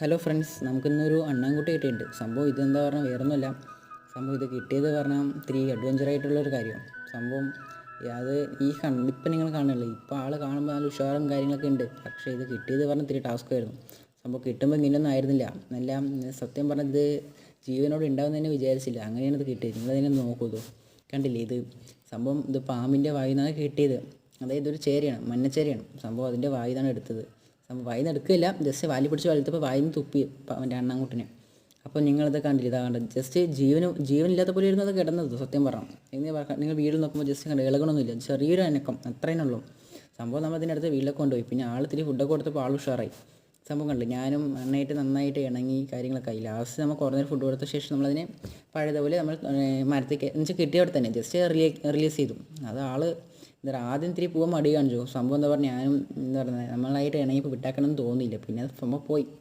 Hello friends നമുക്കിന്നൊരു അണ്ണാൻകുട്ടി കിട്ടിയിട്ടുണ്ട്. സംഭവം ഇതെന്താ പറഞ്ഞാൽ വേറൊന്നുമില്ല. സംഭവം ഇത് കിട്ടിയത് പറഞ്ഞാൽ ഇത്തിരി അഡ്വഞ്ചറായിട്ടുള്ളൊരു കാര്യം സംഭവം അത് ഈ കണ്ട് ഇപ്പം നിങ്ങൾ കാണുന്നില്ല? ഇപ്പോൾ ആൾ കാണുമ്പോൾ നല്ല ഉഷാറും കാര്യങ്ങളൊക്കെ ഉണ്ട്. പക്ഷേ ഇത് കിട്ടിയത് പറഞ്ഞാൽ ഇത്തിരി ടാസ്ക് ആയിരുന്നു. സംഭവം കിട്ടുമ്പോൾ ഇങ്ങനെയൊന്നും ആയിരുന്നില്ല. എല്ലാം സത്യം പറഞ്ഞാൽ ഇത് ജീവനോട് ഉണ്ടാവുന്ന തന്നെ വിചാരിച്ചില്ല. അങ്ങനെയാണ് ഇത് കിട്ടിയത്. നിങ്ങളതിനെ നോക്കൂ കണ്ടില്ലേ ഇത്? സംഭവം ഇത് പാമ്പിന്റെ വായിന്നാണ് കിട്ടിയത്. അതായത് ഒരു ചേരയാണ് മഞ്ഞച്ചേരയാണ്. സംഭവം അതിന്റെ വായിൽ എടുത്തത്. വായിൽ നിന്ന് എടുക്കില്ല ജസ്റ്റ് വാലി പിടിച്ച് വലുത്തപ്പോൾ വായിൽ നിന്ന് തുപ്പി അവന്റെ അണ്ണാങ്കുട്ടിനെ. അപ്പോൾ നിങ്ങളത് കണ്ടില്ല? ഇതാ കണ്ടത്. ജസ്റ്റ് ജീവന് ജീവനില്ലാത്ത പോലെ ഇരുന്നത് കിടന്നത് സത്യം പറഞ്ഞു. പറഞ്ഞാൽ നിങ്ങൾ വീട് നോക്കുമ്പോൾ ജസ്റ്റ് കണ്ട് ഇളകണമൊന്നുമില്ല ചെറിയൊരു അനക്കം അത്രയേ ഉള്ളൂ സംഭവം നമ്മൾ അതിന്റെ അടുത്ത് വീട്ടിലൊക്കെ കൊണ്ടുപോയി. പിന്നെ ആൾ തിരി ഫുഡൊക്കെ കൊടുത്തപ്പോൾ ആൾ ഉഷാറായി. സംഭവം കണ്ടില്ല? ഞാനും നന്നായിട്ട് നന്നായിട്ട് ഇണങ്ങി കാര്യങ്ങളൊക്കെ ആയി. ലാസ്റ്റ് നമ്മൾ കുറേ ഫുഡ് കൊടുത്ത ശേഷം നമ്മളതിനെ പഴയതുപോലെ നമ്മൾ മരത്തേക്ക് എന്ന് വെച്ചാൽ കിട്ടിയവിടെ തന്നെ. ജസ്റ്റ് റിലീ റിലീസ് ചെയ്തു. അത് ആൾ എന്താ ആദ്യം ഇത്തിരി പോകാൻ മടി കാണിച്ചു. സംഭവം എന്താ പറയുക ഞാനും എന്താ പറയുന്നത് നമ്മളായിട്ട് ഇണങ്ങിപ്പോൾ വിട്ടാക്കണം എന്ന് തോന്നിയില്ല. പിന്നെ സംഭവം പോയി.